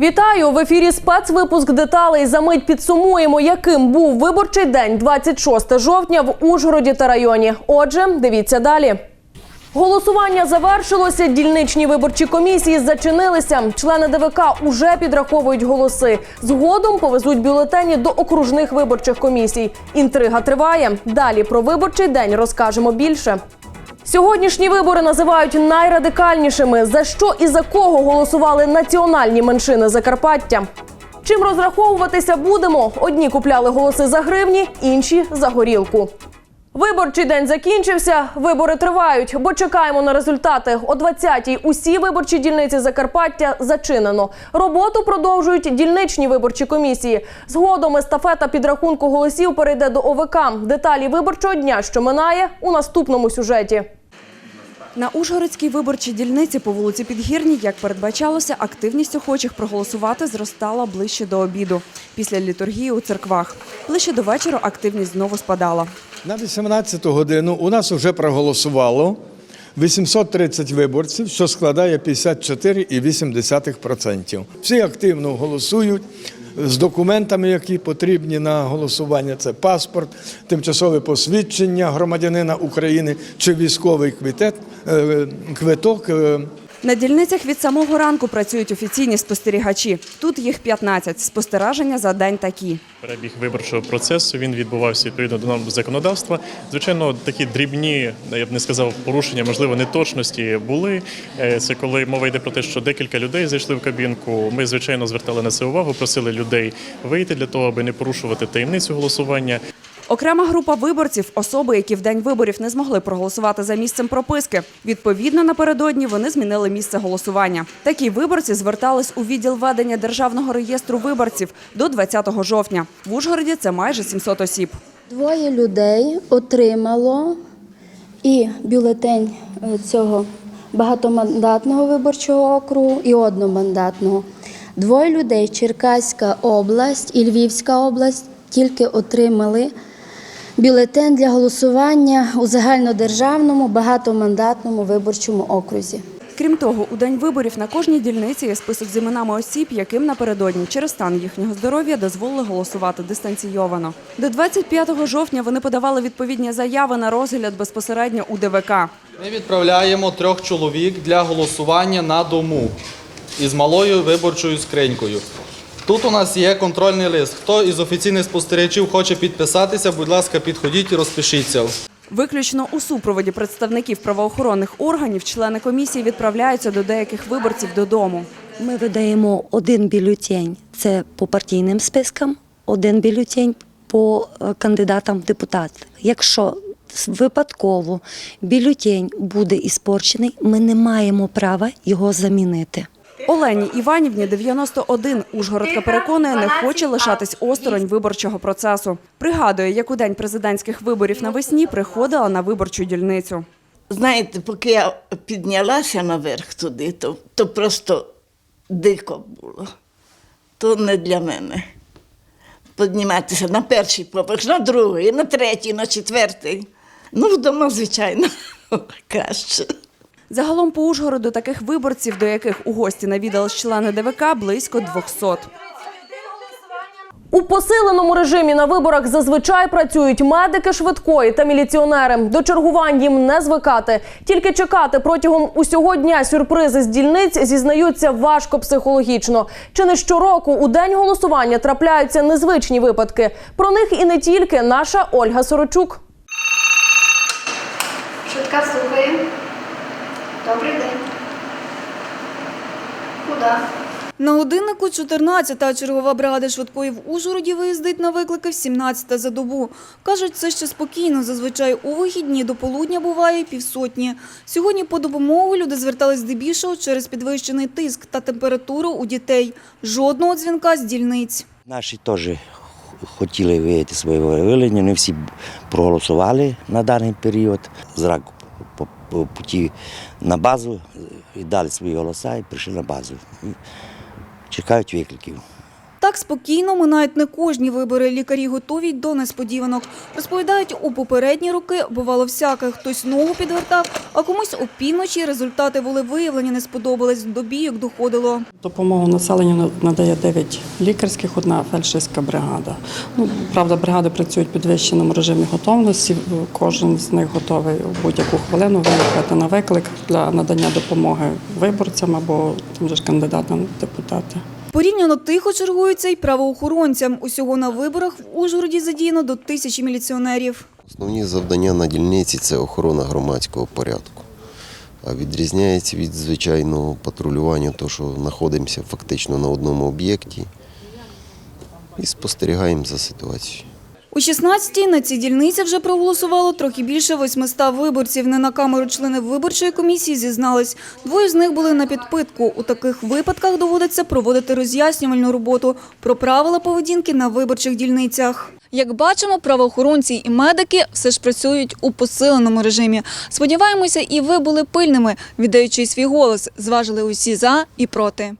Вітаю в ефірі спецвипуск деталей. За мить підсумуємо, яким був виборчий день 26 жовтня в Ужгороді та районі. Отже, дивіться далі. Голосування завершилося. Дільничні виборчі комісії зачинилися. Члени ДВК уже підраховують голоси. Згодом повезуть бюлетені до окружних виборчих комісій. Інтрига триває. Далі про виборчий день розкажемо більше. Сьогоднішні вибори називають найрадикальнішими. За що і за кого голосували національні меншини Закарпаття? Чим розраховуватися будемо? Одні купляли голоси за гривні, інші за горілку. Виборчий день закінчився. Вибори тривають, бо чекаємо на результати. О 20-й усі виборчі дільниці Закарпаття зачинено. Роботу продовжують дільничні виборчі комісії. Згодом естафета підрахунку голосів перейде до ОВК. Деталі виборчого дня, що минає, у наступному сюжеті. На Ужгородській виборчій дільниці по вулиці Підгірній, як передбачалося, активність охочих проголосувати зростала ближче до обіду після літургії у церквах. Ближче до вечора активність знову спадала. На 18 годину у нас вже проголосувало 830 виборців, що складає 54,8%. Всі активно голосують з документами, які потрібні на голосування. Це паспорт, тимчасове посвідчення громадянина України чи військовий квитет, е, квиток. На дільницях від самого ранку працюють офіційні спостерігачі. Тут їх 15. Спостереження за день такі. Перебіг виборчого процесу він відбувався відповідно до норм законодавства. Звичайно, такі дрібні, я б не сказав, порушення, можливо, неточності були. Е, Це коли мова йде про те, що декілька людей зайшли в кабінку. Ми, звичайно, звертали на це увагу, просили людей вийти для того, аби не порушувати таємницю голосування. Окрема група виборців особи, які в день виборів не змогли проголосувати за місцем прописки. Відповідно, напередодні вони змінили місце голосування. Такі виборці звертались у відділ ведення державного реєстру виборців до 20 жовтня. В Ужгороді це майже 700 осіб. Двоє людей отримало і бюлетень е, цього багатомандатного виборчого округу і одномандатного. Двоє людей Черкаська область і Львівська область тільки отримали бюлетень для голосування у загальнодержавному багатомандатному виборчому окрузі. Крім того, у день виборів на кожній дільниці є список з іменами осіб, яким напередодні через стан їхнього здоров'я дозволили голосувати дистанційовано. До 25 жовтня вони подавали відповідні заяви на розгляд безпосередньо у ДВК. Ми відправляємо трьох чоловік для голосування на дому із малою виборчою скринькою. Тут у нас є контрольний лист. Хто із офіційних спостерігачів хоче підписатися, будь ласка, підходіть і розпишіться. Виключно у супроводі представників правоохоронних органів члени комісії відправляються до деяких виборців додому. Ми видаємо один бюлетень – це по партійним спискам, один бюлетень по е, кандидатам в депутати. Якщо випадково бюлетень буде іспорчений, ми не маємо права його замінити. Олені Іванівні 91. Ужгородка переконує, не хоче лишатись осторонь виборчого процесу. Пригадує, як у день президентських виборів навесні приходила на виборчу дільницю. Знаєте, поки я піднялася наверх туди, то, то просто дико було. То не для мене. Підніматися на перший поверх, на другий, на третій, на четвертий. Ну, вдома, звичайно, краще. Загалом по Ужгороду таких виборців, до яких у гості навідали члени ДВК, близько 200. У посиленому режимі на виборах зазвичай працюють медики швидкої та міліціонери. До чергувань їм не звикати. Тільки чекати протягом усього дня сюрпризи з дільниць зізнаються важко психологічно. Чи не щороку у день голосування трапляються незвичні випадки? Про них і не тільки наша Ольга Сорочук. Швидка слухає. Добрий день. Куди? На годиннику 14-та чергова бригада швидкої в Ужгороді виїздить на виклики в 17-та за добу. Кажуть, це ще спокійно. Зазвичай у вихідні до полудня буває півсотні. Сьогодні по допомогу люди звертались здебільшого через підвищений тиск та температуру у дітей. Жодного дзвінка з дільниць. Наші теж хотіли виявити своє волевиявлення, не всі проголосували на даний період. По, по путі на базу віддали свої голоса і прийшли на базу. Чекають викликів. Так спокійно минають не кожні вибори. Лікарі готові до несподіванок. Розповідають, у попередні роки бувало всяке. Хтось ногу підвертав, а комусь опівночі результати були виявлені, не сподобались. До бійок доходило. Допомогу населенню надає 9 лікарських, одна фельдшерська бригада. Ну, правда, бригади працюють в підвищеному режимі готовності. Кожен з них готовий у будь-яку хвилину виїхати на виклик для надання допомоги виборцям або тим же ж кандидатам в депутати. Порівняно тихо чергуються й правоохоронцям. Усього на виборах в Ужгороді задіяно до тисячі міліціонерів. Основні завдання на дільниці це охорона громадського порядку. А відрізняється від звичайного патрулювання, то що знаходимося фактично на одному об'єкті і спостерігаємо за ситуацією. У 16-й на цій дільниці вже проголосувало трохи більше 800 виборців. Не на камеру члени виборчої комісії зізнались. Двоє з них були на підпитку. У таких випадках доводиться проводити роз'яснювальну роботу про правила поведінки на виборчих дільницях. Як бачимо, правоохоронці і медики все ж працюють у посиленому режимі. Сподіваємося, і ви були пильними, віддаючи свій голос, зважили усі за і проти.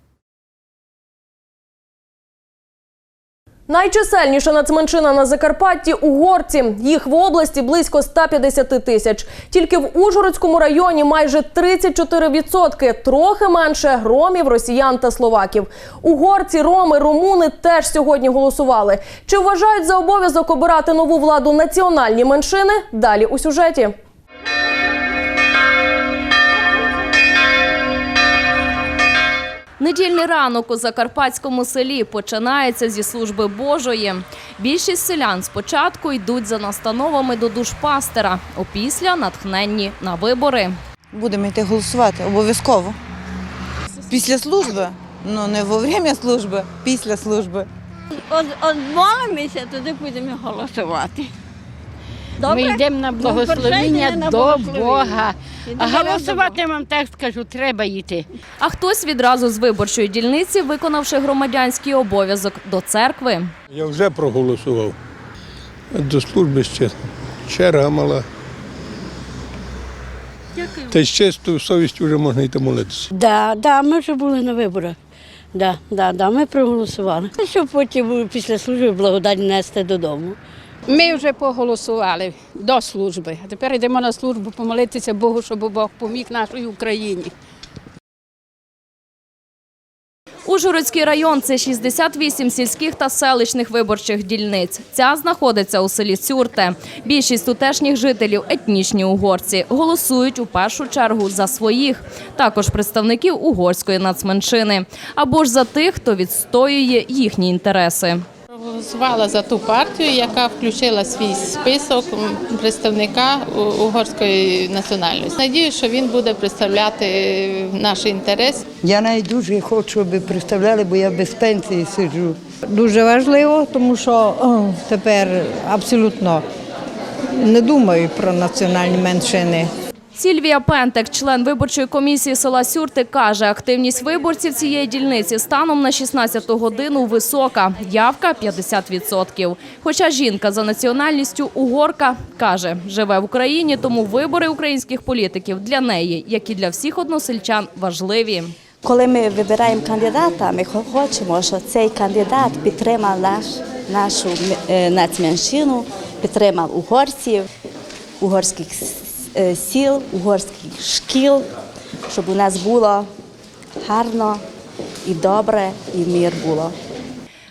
Найчисельніша нацменшина на Закарпатті – угорці. Їх в області близько 150 тисяч. Тільки в Ужгородському районі майже 34%. Трохи менше ромів, росіян та словаків. Угорці, роми, румуни теж сьогодні голосували. Чи вважають за обов'язок обирати нову владу національні меншини? Далі у сюжеті. Недільний ранок у закарпатському селі починається зі служби Божої. Більшість селян спочатку йдуть за настановами до душпастера, опісля натхненні на вибори. Будемо йти голосувати обов'язково. Після служби. Ну не во время служби, після служби. Одмовимося, тоді будемо голосувати. Ми йдемо на благословення до Бога. А голосувати вам так скажу, треба йти. А хтось відразу з виборчої дільниці, виконавши громадянський обов'язок до церкви. Я вже проголосував. До служби ще черга мала. Та з чистою совістю вже можна йти молитися. Да, да, ми вже були на виборах. Да, да, да, ми проголосували. Щоб потім після служби благодать нести додому. Ми вже поголосували до служби. А тепер йдемо на службу помолитися Богу, щоб Бог поміг нашій Україні. Ужгородський район – це 68 сільських та селищних виборчих дільниць. Ця знаходиться у селі Цюрте. Більшість тутешніх жителів – етнічні угорці. Голосують у першу чергу за своїх, також представників угорської нацменшини. Або ж за тих, хто відстоює їхні інтереси. Проголосувала за ту партію, яка включила свій список представника угорської національності. Надію, що він буде представляти наш інтерес. Я навіть дуже хочу, щоб представляли, бо я без пенсії сиджу. Дуже важливо, тому що тепер абсолютно не думаю про національні меншини. Сільвія Пентек, член виборчої комісії села Сюрти, каже, активність виборців цієї дільниці станом на 16 годину висока, явка 50%. Хоча жінка за національністю угорка, каже, живе в Україні, тому вибори українських політиків для неї, як і для всіх односельчан, важливі. Коли ми вибираємо кандидата, ми хочемо, щоб цей кандидат підтримав наш, нашу е, нацменшину, підтримав угорців, угорських сіл, угорських шкіл, щоб у нас було гарно і добре, і мир було.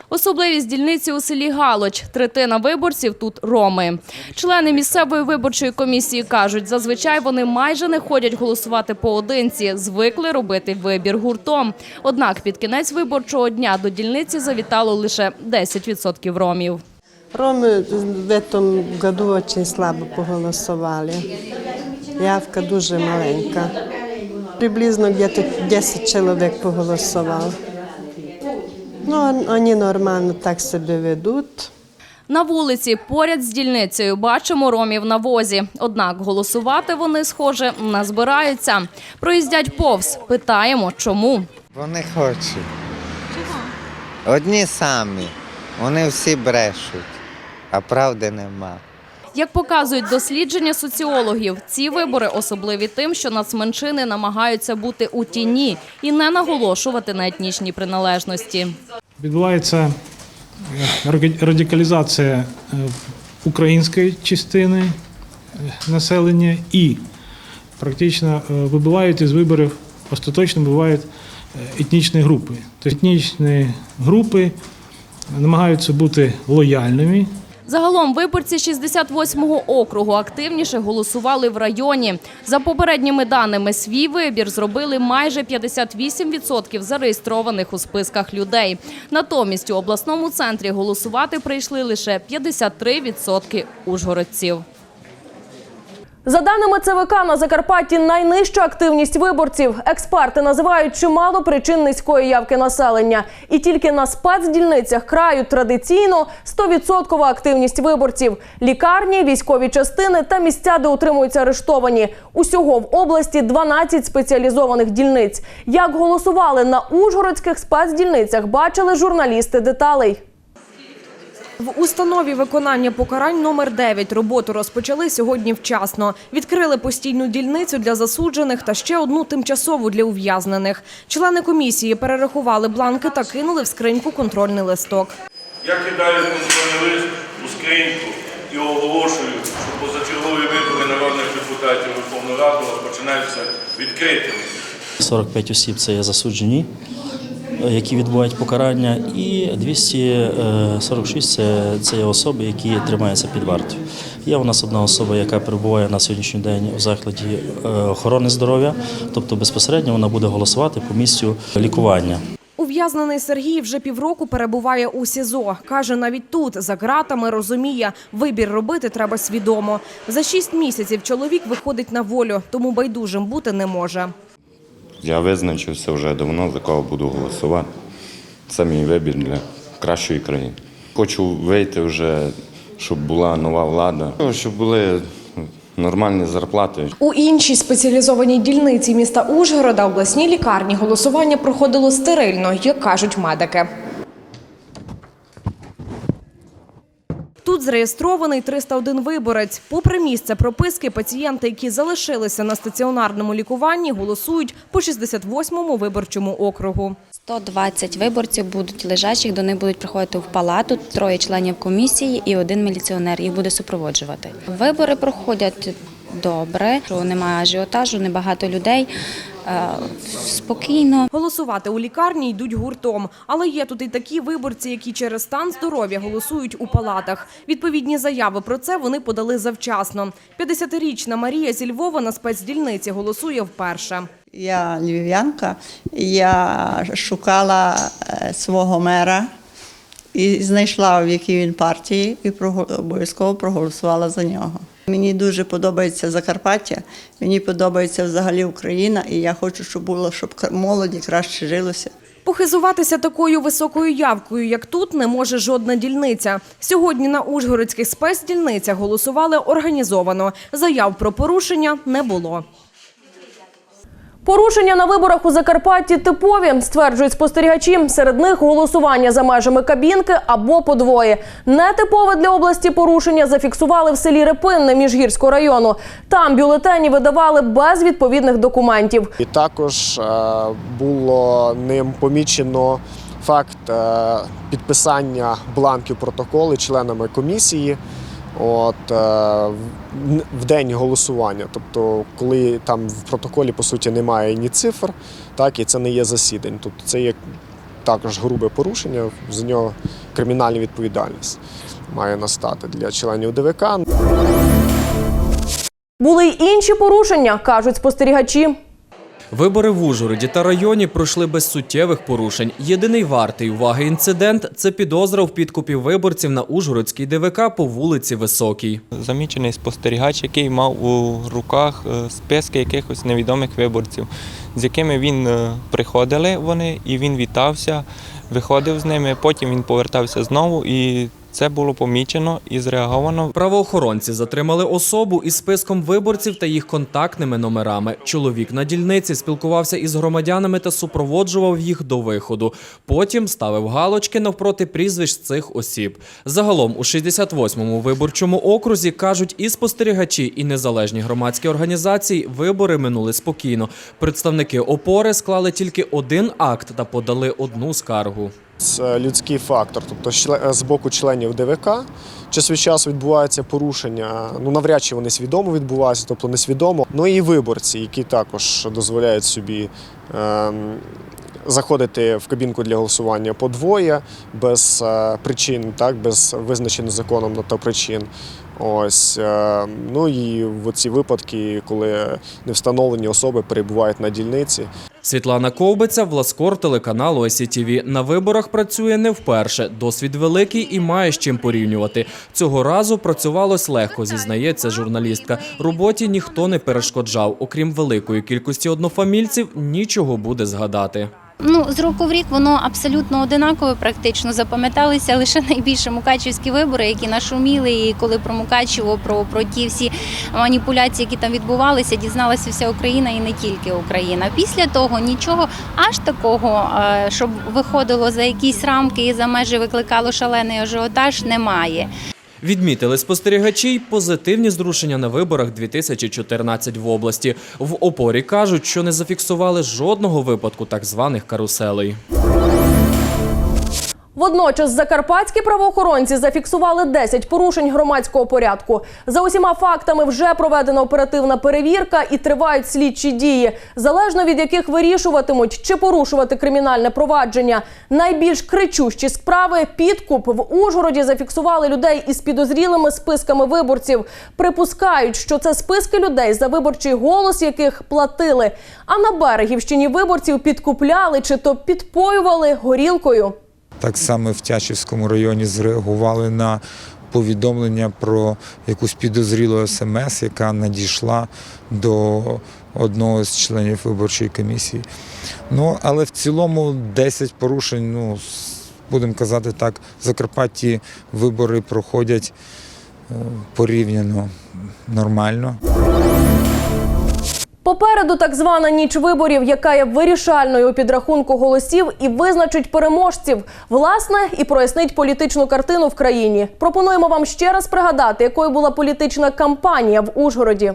Особливість дільниці у селі Галоч. Третина виборців тут роми. Члени місцевої виборчої комісії кажуть, зазвичай вони майже не ходять голосувати поодинці, звикли робити вибір гуртом. Однак під кінець виборчого дня до дільниці завітало лише 10% ромів. Роми в этом году очень слабо поголосували. Явка дуже маленька. Приблизно где-то 10 чоловік поголосувало. Ну, вони нормально так себе ведуть. На вулиці поряд з дільницею бачимо ромів на возі. Однак голосувати вони, схоже, не збираються. Проїздять повз. Питаємо, чому. Вони хочуть. Одні самі. Вони всі брешуть, а правди нема. Як показують дослідження соціологів, ці вибори особливі тим, що нацменшини намагаються бути у тіні і не наголошувати на етнічній приналежності. Відбувається е, радикалізація е, української частини е, населення і практично вибивають із виборів, остаточно вибивають е, етнічні групи. Тобто етнічні групи намагаються бути лояльними Загалом виборці 68-го округу активніше голосували в районі. За попередніми даними, свій вибір зробили майже 58% зареєстрованих у списках людей. Натомість у обласному центрі голосувати прийшли лише 53% ужгородців. За даними ЦВК, на Закарпатті найнижча активність виборців. Експерти називають чимало причин низької явки населення. І тільки на спецдільницях краю традиційно 100% активність виборців. Лікарні, військові частини та місця, де утримуються арештовані. Усього в області 12 спеціалізованих дільниць. Як голосували на ужгородських спецдільницях, бачили журналісти деталей. В установі виконання покарань номер 9 роботу розпочали сьогодні вчасно. Відкрили постійну дільницю для засуджених та ще одну тимчасову для ув'язнених. Члени комісії перерахували бланки та кинули в скриньку контрольний листок. Я кидаю контрольний лист у скриньку і оголошую, що позачергові вибори народних депутатів Верховної Ради розпочинаються відкритими. 45 осіб це є засуджені, які відбувають покарання, і 246 це, це є особи, які тримаються під вартою. Є у нас одна особа, яка перебуває на сьогоднішній день у закладі е, охорони здоров'я, тобто безпосередньо вона буде голосувати по місцю лікування. Ув'язнений Сергій вже півроку перебуває у СІЗО. Каже, навіть тут, за ґратами, розуміє, вибір робити треба свідомо. За шість місяців чоловік виходить на волю, тому байдужим бути не може. Я визначився вже давно, за кого буду голосувати. Це мій вибір для кращої країни. Хочу вийти вже, щоб була нова влада, ну, щоб були нормальні зарплати. У іншій спеціалізованій дільниці міста Ужгорода обласній лікарні голосування проходило стерильно, як кажуть медики. Зареєстрований 301 виборець. Попри місце прописки, пацієнти, які залишилися на стаціонарному лікуванні, голосують по 68-му виборчому округу. 120 виборців будуть лежачих, до них будуть приходити в палату, троє членів комісії і один міліціонер їх буде супроводжувати. Вибори проходять добре, що немає ажіотажу, небагато людей. е, Спокійно. Голосувати у лікарні йдуть гуртом. Але є тут і такі виборці, які через стан здоров'я голосують у палатах. Відповідні заяви про це вони подали завчасно. 50-річна Марія зі Львова на спецдільниці голосує вперше. Я львів'янка, я шукала е, свого мера і знайшла, в якій він партії, і обов'язково проголосувала за нього. Мені дуже подобається Закарпаття, мені подобається взагалі Україна, і я хочу, щоб було, щоб молоді краще жилося. Похизуватися такою високою явкою, як тут, не може жодна дільниця. Сьогодні на ужгородських спецдільницях голосували організовано. Заяв про порушення не було. Порушення на виборах у Закарпатті типові, стверджують спостерігачі. Серед них голосування за межами кабінки або подвоє. Нетипове для області порушення зафіксували в селі Репинне Міжгірського району. Там бюлетені видавали без відповідних документів. І також е, було ним помічено факт е, підписання бланків протоколи членами комісії. От е, в- день голосування, тобто, коли там в протоколі по суті немає ні цифр, так і це не є засідань. Тобто це є також грубе порушення, за нього кримінальна відповідальність має настати для членів ДВК. Були й інші порушення, кажуть спостерігачі. Вибори в Ужгороді та районі пройшли без суттєвих порушень. Єдиний вартий уваги інцидент це підозра в підкупі виборців на Ужгородській ДВК по вулиці Високій. Замічений спостерігач, який мав у руках е, списки якихось невідомих виборців, з якими він е, приходили вони, і він вітався, виходив з ними. Потім він повертався знову, і це було помічено і зреаговано. Правоохоронці затримали особу із списком виборців та їх контактними номерами. Чоловік на дільниці спілкувався із громадянами та супроводжував їх до виходу. Потім ставив галочки навпроти прізвищ цих осіб. Загалом у 68-му виборчому окрузі кажуть і спостерігачі, і незалежні громадські організації вибори минули спокійно. Представники опори склали тільки один акт та подали одну скаргу. Це людський фактор, тобто чле- з боку членів ДВК час від часу відбуваються порушення. Ну навряд чи вони свідомо відбуваються, тобто несвідомо. Ну і виборці, які також дозволяють собі. е, Заходити в кабінку для голосування по двоє без е, причин, так без визначених законом на то причин. Ось е, ну і в ці випадки, коли невстановлені особи перебувають на дільниці. Світлана Ковбиця, Власкор, телеканалу СІТВ. На виборах працює не вперше. Досвід великий і має з чим порівнювати. Цього разу працювалось легко, зізнається журналістка. Роботі ніхто не перешкоджав. Окрім великої кількості однофамільців, нічого буде згадати. Ну, з року в рік воно абсолютно одинакове, практично запам'яталися лише найбільше мукачівські вибори, які нашуміли. І коли про Мукачево, про, про ті всі маніпуляції, які там відбувалися, дізналася вся Україна і не тільки Україна. Після того нічого аж такого, е, щоб виходило за якісь рамки і за межі викликало шалений ажіотаж, немає. Відмітили спостерігачі й позитивні зрушення на виборах 2014 в області. В опорі кажуть, що не зафіксували жодного випадку так званих каруселей. Водночас закарпатські правоохоронці зафіксували 10 порушень громадського порядку. За усіма фактами вже проведена оперативна перевірка і тривають слідчі дії, залежно від яких вирішуватимуть, чи порушувати кримінальне провадження. Найбільш кричущі справи підкуп в Ужгороді зафіксували людей із підозрілими списками виборців. Припускають, що це списки людей, за виборчий голос яких платили. А на берегівщині виборців підкупляли чи то підпоювали горілкою. Так само в Тячівському районі зреагували на повідомлення про якусь підозрілу смс, яка надійшла до одного з членів виборчої комісії. Ну, але в цілому 10 порушень, ну, будемо казати так, в Закарпатті вибори проходять е, порівняно нормально. Попереду так звана ніч виборів, яка є вирішальною у підрахунку голосів і визначить переможців, власне, і прояснить політичну картину в країні. Пропонуємо вам ще раз пригадати, якою була політична кампанія в Ужгороді.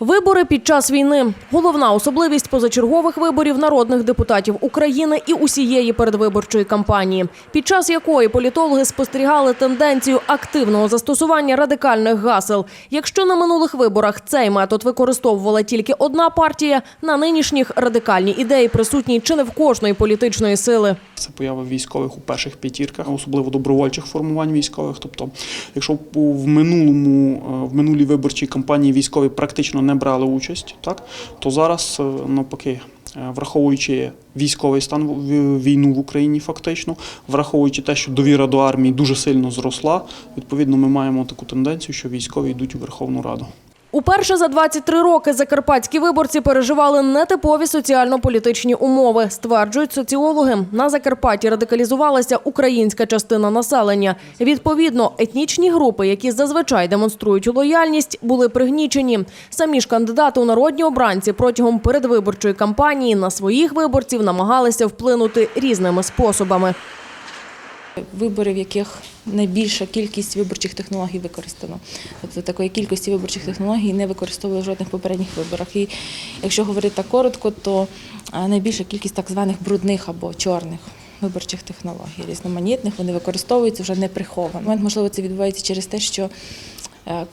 Вибори під час війни головна особливість позачергових виборів народних депутатів України і усієї передвиборчої кампанії, під час якої політологи спостерігали тенденцію активного застосування радикальних гасел. Якщо на минулих виборах цей метод використовувала тільки одна партія, на нинішніх радикальні ідеї присутні чи не в кожної політичної сили. Це поява військових у перших п'ятірках, особливо добровольчих формувань військових. Тобто, якщо в минулому е, в минулій виборчій кампанії військові практично не брали участь, так то зараз е, навпаки. е, Враховуючи військовий стан в- війну в Україні, фактично, враховуючи те, що довіра до армії дуже сильно зросла, відповідно, ми маємо таку тенденцію, що військові йдуть у Верховну Раду. Уперше за 23 роки закарпатські виборці переживали нетипові соціально-політичні умови, стверджують соціологи. На Закарпатті радикалізувалася українська частина населення. Відповідно, етнічні групи, які зазвичай демонструють лояльність, були пригнічені. Самі ж кандидати у народні обранці протягом передвиборчої кампанії на своїх виборців намагалися вплинути різними способами. Вибори, в яких найбільша кількість виборчих технологій використано. Тобто такої кількості виборчих технологій не використовували в жодних попередніх виборах. І якщо говорити так коротко, то е, найбільша кількість так званих брудних або чорних. Виборчих технологій різноманітних вони використовуються вже не приховано. Можливо, це відбувається через те, що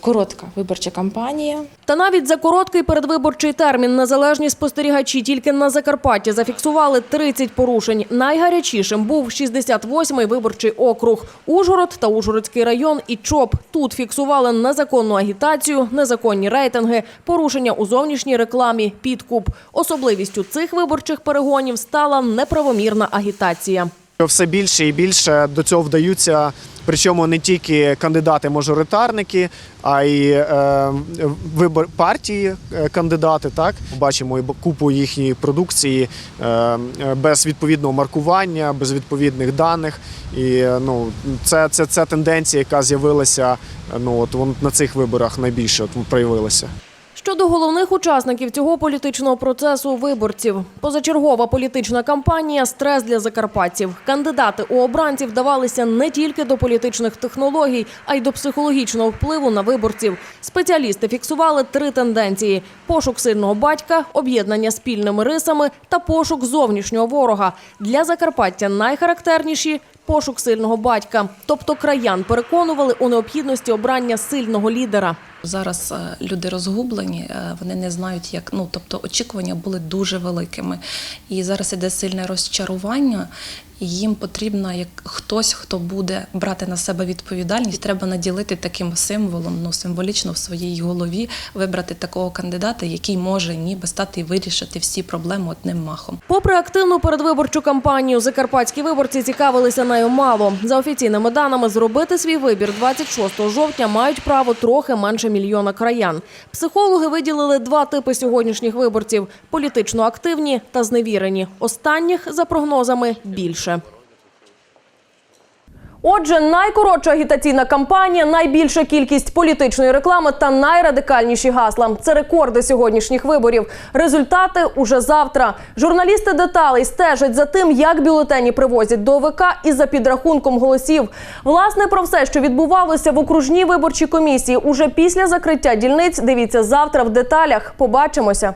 коротка виборча кампанія, Та навіть за короткий передвиборчий термін незалежні спостерігачі тільки на Закарпатті зафіксували 30 порушень. Найгарячішим був 68-й виборчий округ, Ужгород та Ужгородський район і ЧОП. Тут фіксували незаконну агітацію, незаконні рейтинги, порушення у зовнішній рекламі, підкуп. Особливістю цих виборчих перегонів стала неправомірна агітація. Все більше і більше до цього вдаються, причому не тільки кандидати-мажоритарники, а й е, вибор партії е, кандидати. Так бачимо і купу їхньої продукції е, без відповідного маркування, без відповідних даних. І е, ну це, це, це тенденція, яка з'явилася. е, Ну от на цих виборах найбільше от, проявилася. Щодо головних учасників цього політичного процесу виборців, позачергова політична кампанія стрес для закарпатців. Кандидати у обранці вдавалися не тільки до політичних технологій, а й до психологічного впливу на виборців. Спеціалісти фіксували три тенденції: пошук сильного батька, об'єднання спільними рисами та пошук зовнішнього ворога. Для Закарпаття найхарактерніші. Пошук сильного батька, тобто краян переконували у необхідності обрання сильного лідера. Зараз е, люди розгублені, е, вони не знають, як ну тобто очікування були дуже великими. І зараз іде сильне розчарування, їм потрібно як хтось, хто буде брати на себе відповідальність. Треба наділити таким символом, ну символічно в своїй голові вибрати такого кандидата, який може ніби стати і вирішити всі проблеми одним махом. Попри активну передвиборчу кампанію, закарпатські виборці цікавилися нею мало. За офіційними даними, зробити свій вибір 26 жовтня мають право трохи менше мільйона краян. Психологи виділили два типи сьогоднішніх виборців: політично активні та зневірені. Останніх, за прогнозами, більше. Отже, найкоротша агітаційна кампанія, найбільша кількість політичної реклами та найрадикальніші гасла. Це рекорди сьогоднішніх виборів. Результати уже завтра. Журналісти деталей стежать за тим, як бюлетені привозять до ОВК і за підрахунком голосів. Власне про все, що відбувалося в окружній виборчій комісії, уже після закриття дільниць. Дивіться завтра в деталях. Побачимося.